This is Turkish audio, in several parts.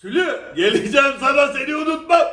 Sülü geleceğim sana seni unutmam.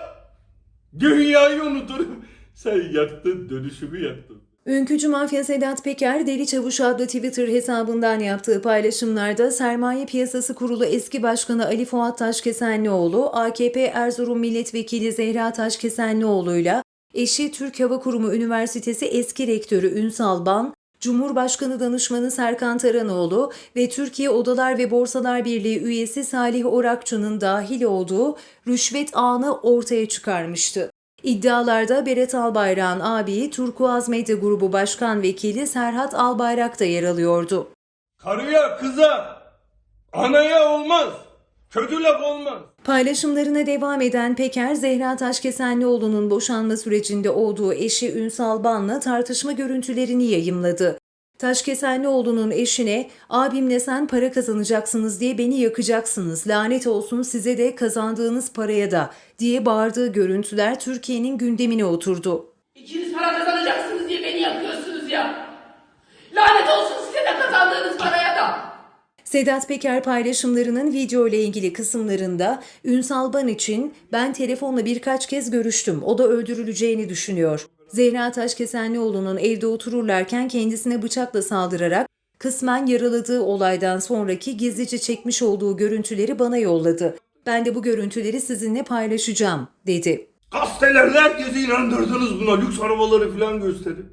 Dünyayı unuturum. Sen yaktın dönüşümü yaktın. Ülkücü mafya Sedat Peker, Deli Çavuş adlı Twitter hesabından yaptığı paylaşımlarda Sermaye Piyasası Kurulu eski başkanı Ali Fuat Taşkesenlioğlu, AKP Erzurum Milletvekili Zehra Taşkesenlioğlu'yla eşi Türk Hava Kurumu Üniversitesi eski rektörü Ünsal Ban, Cumhurbaşkanı Danışmanı Serkan Taranoğlu ve Türkiye Odalar ve Borsalar Birliği üyesi Salih Orakçı'nın dahil olduğu rüşvet ağını ortaya çıkarmıştı. İddialarda Berat Albayrak'ın abiyi Turkuaz Medya Grubu Başkan Vekili Serhat Albayrak da yer alıyordu. Karıya kıza anaya olmaz. Kötü laf olmaz. Paylaşımlarına devam eden Peker, Zehra Taşkesenlioğlu'nun boşanma sürecinde olduğu eşi Ünsal Ban'la tartışma görüntülerini yayımladı. Taşkesenlioğlu'nun eşine, abimle sen para kazanacaksınız diye beni yakacaksınız, lanet olsun size de kazandığınız paraya da diye bağırdığı görüntüler Türkiye'nin gündemine oturdu. İkiniz para kazanacaksınız diye beni yakıyorsunuz ya. Lanet olsun size de kazandığınız paraya. Sedat Peker paylaşımlarının video ile ilgili kısımlarında Ünsal Ban için ben telefonla birkaç kez görüştüm. O da öldürüleceğini düşünüyor. Zehra Taşkesenlioğlu'nun evde otururlarken kendisine bıçakla saldırarak kısmen yaraladığı olaydan sonraki gizlice çekmiş olduğu görüntüleri bana yolladı. Ben de bu görüntüleri sizinle paylaşacağım, dedi. Gazetelerde herkesi inandırdınız buna. Lüks arabaları falan gösterip.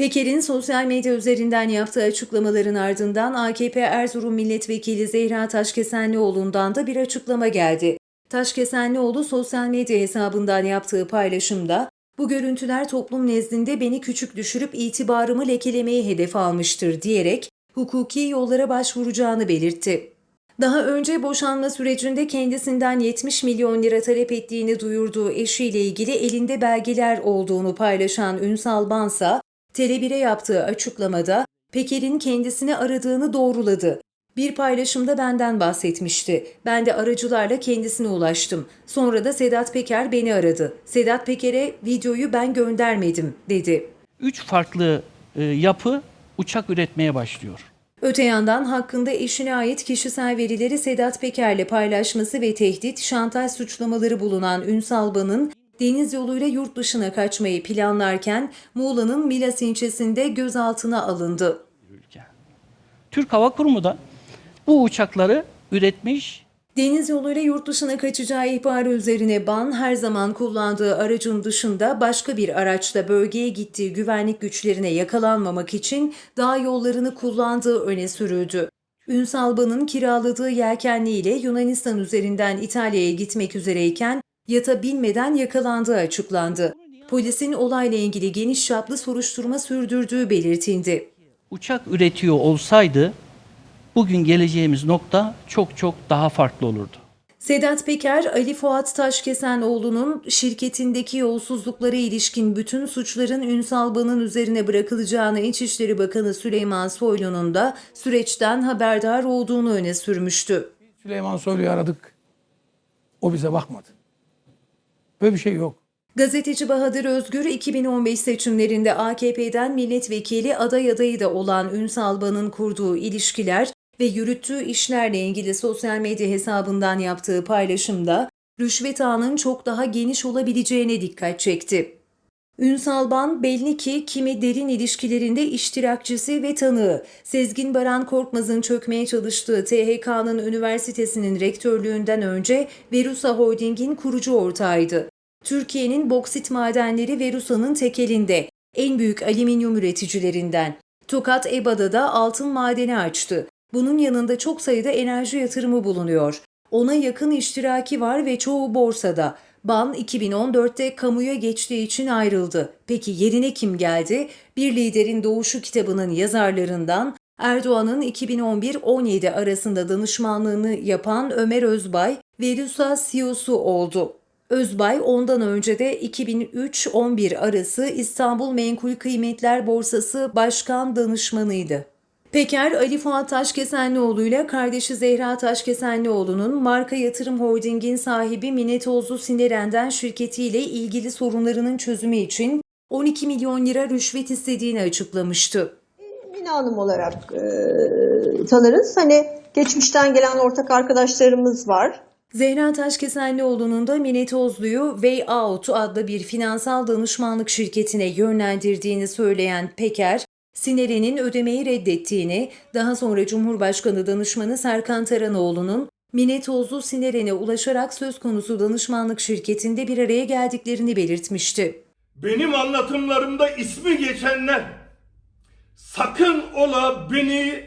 Peker'in sosyal medya üzerinden yaptığı açıklamaların ardından AKP Erzurum Milletvekili Zehra Taşkesenlioğlu'ndan da bir açıklama geldi. Taşkesenlioğlu sosyal medya hesabından yaptığı paylaşımda bu görüntüler toplum nezdinde beni küçük düşürüp itibarımı lekelemeye hedef almıştır diyerek hukuki yollara başvuracağını belirtti. Daha önce boşanma sürecinde kendisinden 70 milyon lira talep ettiğini duyurduğu eşiyle ilgili elinde belgeler olduğunu paylaşan Ünsal Bansa, Tele1'e yaptığı açıklamada Peker'in kendisini aradığını doğruladı. Bir paylaşımda benden bahsetmişti. Ben de aracılarla kendisine ulaştım. Sonra da Sedat Peker beni aradı. Sedat Peker'e videoyu ben göndermedim dedi. üç farklı e, yapı uçak üretmeye başlıyor. Öte yandan hakkında eşine ait kişisel verileri Sedat Peker'le paylaşması ve tehdit, şantaj suçlamaları bulunan Ünsal Ban'ın deniz yoluyla yurt dışına kaçmayı planlarken Muğla'nın Milas ilçesinde gözaltına alındı. Türk Hava Kurumu da bu uçakları üretmiş Deniz yoluyla yurt dışına kaçacağı ihbarı üzerine Ban her zaman kullandığı aracın dışında başka bir araçla bölgeye gittiği güvenlik güçlerine yakalanmamak için dağ yollarını kullandığı öne sürüldü. Ünsal Ban'ın kiraladığı yelkenliyle Yunanistan üzerinden İtalya'ya gitmek üzereyken yata binmeden yakalandığı açıklandı. Polisin olayla ilgili geniş çaplı soruşturma sürdürdüğü belirtildi. uçak üretiyor olsaydı bugün geleceğimiz nokta çok çok daha farklı olurdu. Sedat Peker, Ali Fuat Taşkesenoğlu'nun şirketindeki yolsuzluklara ilişkin bütün suçların Ünsal Ban'ın üzerine bırakılacağını İçişleri Bakanı Süleyman Soylu'nun da süreçten haberdar olduğunu öne sürmüştü. Süleyman Soylu'yu aradık. O bize bakmadı. Böyle bir şey yok. Gazeteci Bahadır Özgür 2015 seçimlerinde AKP'den milletvekili aday adayı da olan Ünsal Ban'ın kurduğu ilişkiler ve yürüttüğü işlerle ilgili sosyal medya hesabından yaptığı paylaşımda rüşvet ağının çok daha geniş olabileceğine dikkat çekti. Ünsal Ban belli ki kimi derin ilişkilerinde iştirakçısı ve tanığı. Sezgin Baran Korkmaz'ın çökmeye çalıştığı THK'nın üniversitesinin rektörlüğünden önce Verusa Holding'in kurucu ortağıydı. Türkiye'nin boksit madenleri Verusa'nın tekelinde, en büyük alüminyum üreticilerinden. Tokat EBA'da da altın madeni açtı. Bunun yanında çok sayıda enerji yatırımı bulunuyor. Ona yakın iştiraki var ve çoğu borsada. Ban 2014'te kamuya geçtiği için ayrıldı. Peki yerine kim geldi? Bir Liderin Doğuşu kitabının yazarlarından Erdoğan'ın 2011-17 arasında danışmanlığını yapan Ömer Özbay, Verusa CEO'su oldu. Özbay ondan önce de 2003-11 arası İstanbul Menkul Kıymetler Borsası Başkan Danışmanıydı. Peker, Ali Fuat Taşkesenlioğlu ile kardeşi Zehra Taşkesenlioğlu'nun marka yatırım holdingin sahibi Mine Tozlu Sineren'den şirketiyle ilgili sorunlarının çözümü için 12 milyon lira rüşvet istediğini açıklamıştı. Mine Hanım olarak e, tanırız. Hani geçmişten gelen ortak arkadaşlarımız var. Zehra Taşkesenlioğlu'nun da Mine Tozlu'yu Way Out adlı bir finansal danışmanlık şirketine yönlendirdiğini söyleyen Peker, Sinere'nin ödemeyi reddettiğini, daha sonra Cumhurbaşkanı danışmanı Serkan Taranoğlu'nun Mine Tozlu Sineren'e ulaşarak söz konusu danışmanlık şirketinde bir araya geldiklerini belirtmişti. Benim anlatımlarımda ismi geçenler sakın ola beni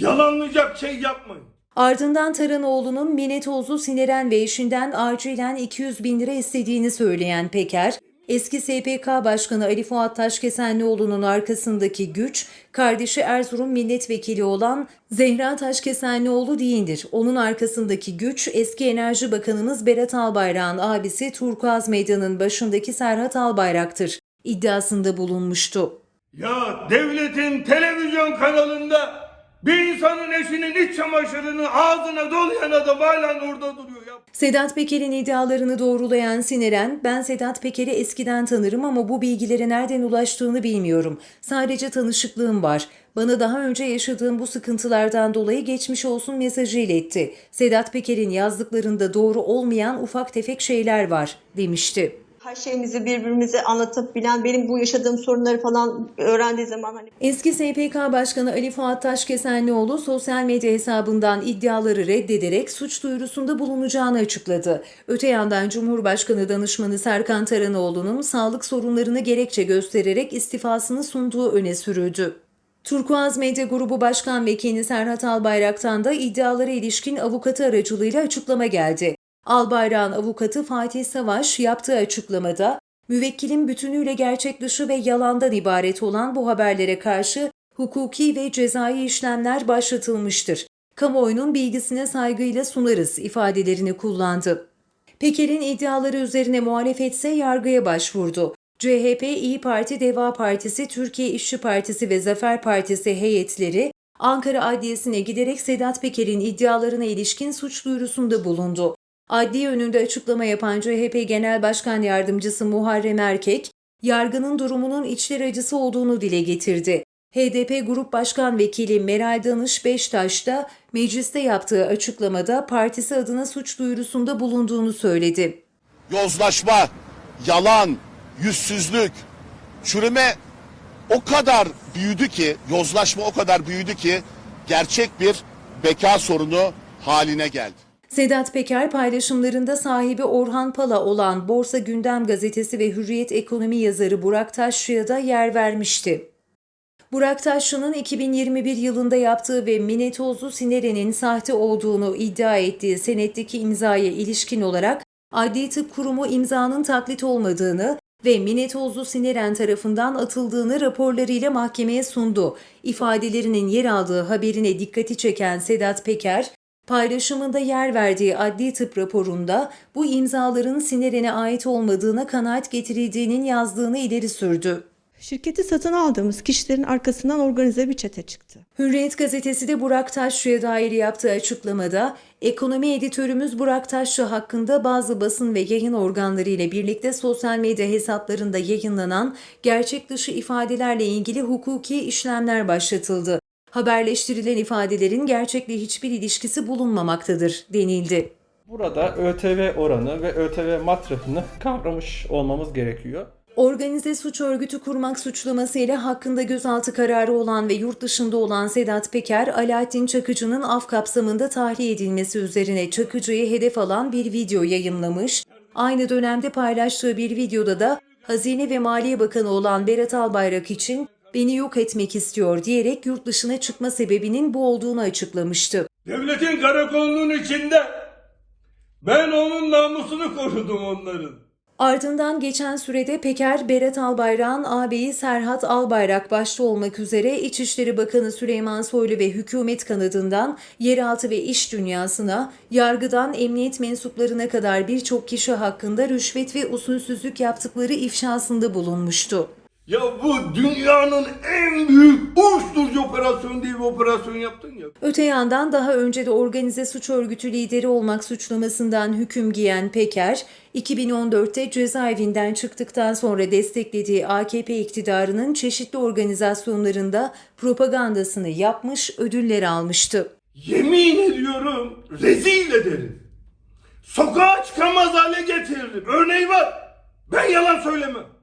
yalanlayacak şey yapmayın. Ardından Taranoğlu'nun Mine Tozlu Sineren ve eşinden acilen 200 bin lira istediğini söyleyen Peker, eski SPK Başkanı Ali Fuat Taşkesenlioğlu'nun arkasındaki güç, kardeşi Erzurum milletvekili olan Zehra Taşkesenlioğlu değildir. Onun arkasındaki güç eski Enerji Bakanımız Berat Albayrak'ın abisi Turkuaz Meydanı'nın başındaki Serhat Albayrak'tır iddiasında bulunmuştu. Ya devletin televizyon kanalında bir insanın eşinin iç çamaşırını ağzına dolayan adam hala orada duruyor ya. Sedat Peker'in iddialarını doğrulayan Sineren, ben Sedat Peker'i eskiden tanırım ama bu bilgilere nereden ulaştığını bilmiyorum. Sadece tanışıklığım var. Bana daha önce yaşadığım bu sıkıntılardan dolayı geçmiş olsun mesajı iletti. Sedat Peker'in yazdıklarında doğru olmayan ufak tefek şeyler var, demişti. Her şeyimizi birbirimize anlatıp bilen benim bu yaşadığım sorunları falan öğrendiği zaman hani Eski SPK Başkanı Ali Fuat Taşkesenlioğlu sosyal medya hesabından iddiaları reddederek suç duyurusunda bulunacağını açıkladı. Öte yandan Cumhurbaşkanı danışmanı Serkan Taranoğlu'nun sağlık sorunlarını gerekçe göstererek istifasını sunduğu öne sürüldü. Turkuaz Medya Grubu Başkan Vekili Serhat Albayrak'tan da iddialara ilişkin avukatı aracılığıyla açıklama geldi. Albayrak'ın avukatı Fatih Savaş yaptığı açıklamada, müvekkilin bütünüyle gerçek dışı ve yalandan ibaret olan bu haberlere karşı hukuki ve cezai işlemler başlatılmıştır. Kamuoyunun bilgisine saygıyla sunarız ifadelerini kullandı. Peker'in iddiaları üzerine muhalefetse yargıya başvurdu. CHP, İyi Parti, Deva Partisi, Türkiye İşçi Partisi ve Zafer Partisi heyetleri Ankara Adliyesi'ne giderek Sedat Peker'in iddialarına ilişkin suç duyurusunda bulundu. Adliye önünde açıklama yapan CHP Genel Başkan Yardımcısı Muharrem Erkek, yargının durumunun içler acısı olduğunu dile getirdi. HDP Grup Başkan Vekili Meral Danış Beştaş da mecliste yaptığı açıklamada partisi adına suç duyurusunda bulunduğunu söyledi. yozlaşma, yalan, yüzsüzlük, çürüme o kadar büyüdü ki, yozlaşma o kadar büyüdü ki gerçek bir beka sorunu haline geldi. Sedat Peker paylaşımlarında sahibi Orhan Pala olan Borsa Gündem Gazetesi ve Hürriyet Ekonomi yazarı Burak Taşçı'ya da yer vermişti. Burak Taşçı'nın 2021 yılında yaptığı ve Mine Tozlu Sinere'nin sahte olduğunu iddia ettiği senetteki imzaya ilişkin olarak Adli Tıp Kurumu imzanın taklit olmadığını ve Mine Tozlu Sineren tarafından atıldığını raporlarıyla mahkemeye sundu. İfadelerinin yer aldığı haberine dikkati çeken Sedat Peker, Paylaşımında yer verdiği adli tıp raporunda bu imzaların Sineren'e ait olmadığına kanaat getirildiğinin yazdığını ileri sürdü. Şirketi satın aldığımız kişilerin arkasından organize bir çete çıktı. Hürriyet gazetesi de Burak Taşçı'ya dair yaptığı açıklamada, ekonomi editörümüz Burak Taşçı hakkında bazı basın ve yayın organları ile birlikte sosyal medya hesaplarında yayınlanan gerçek dışı ifadelerle ilgili hukuki işlemler başlatıldı. Haberleştirilen ifadelerin gerçekle hiçbir ilişkisi bulunmamaktadır denildi. Burada ÖTV oranı ve ÖTV matrahını kavramış olmamız gerekiyor. Organize suç örgütü kurmak suçlamasıyla hakkında gözaltı kararı olan ve yurt dışında olan Sedat Peker, Alaaddin Çakıcı'nın af kapsamında tahliye edilmesi üzerine Çakıcı'yı hedef alan bir video yayınlamış. Aynı dönemde paylaştığı bir videoda da Hazine ve Maliye Bakanı olan Berat Albayrak için beni yok etmek istiyor diyerek yurt dışına çıkma sebebinin bu olduğunu açıklamıştı. Devletin karakolunun içinde ben onun namusunu korudum onların. Ardından geçen sürede Peker, Berat Albayrak'ın ağabeyi Serhat Albayrak başta olmak üzere İçişleri Bakanı Süleyman Soylu ve hükümet kanadından yeraltı ve iş dünyasına, yargıdan emniyet mensuplarına kadar birçok kişi hakkında rüşvet ve usulsüzlük yaptıkları ifşasında bulunmuştu. Ya bu dünyanın en büyük uyuşturucu operasyonu diye bir operasyon yaptın ya. Öte yandan daha önce de organize suç örgütü lideri olmak suçlamasından hüküm giyen Peker, 2014'te cezaevinden çıktıktan sonra desteklediği AKP iktidarının çeşitli organizasyonlarında propagandasını yapmış, ödüller almıştı. Yemin ediyorum rezil ederim. sokağa çıkamaz hale getiririm. Örneği var. Ben yalan söylemem.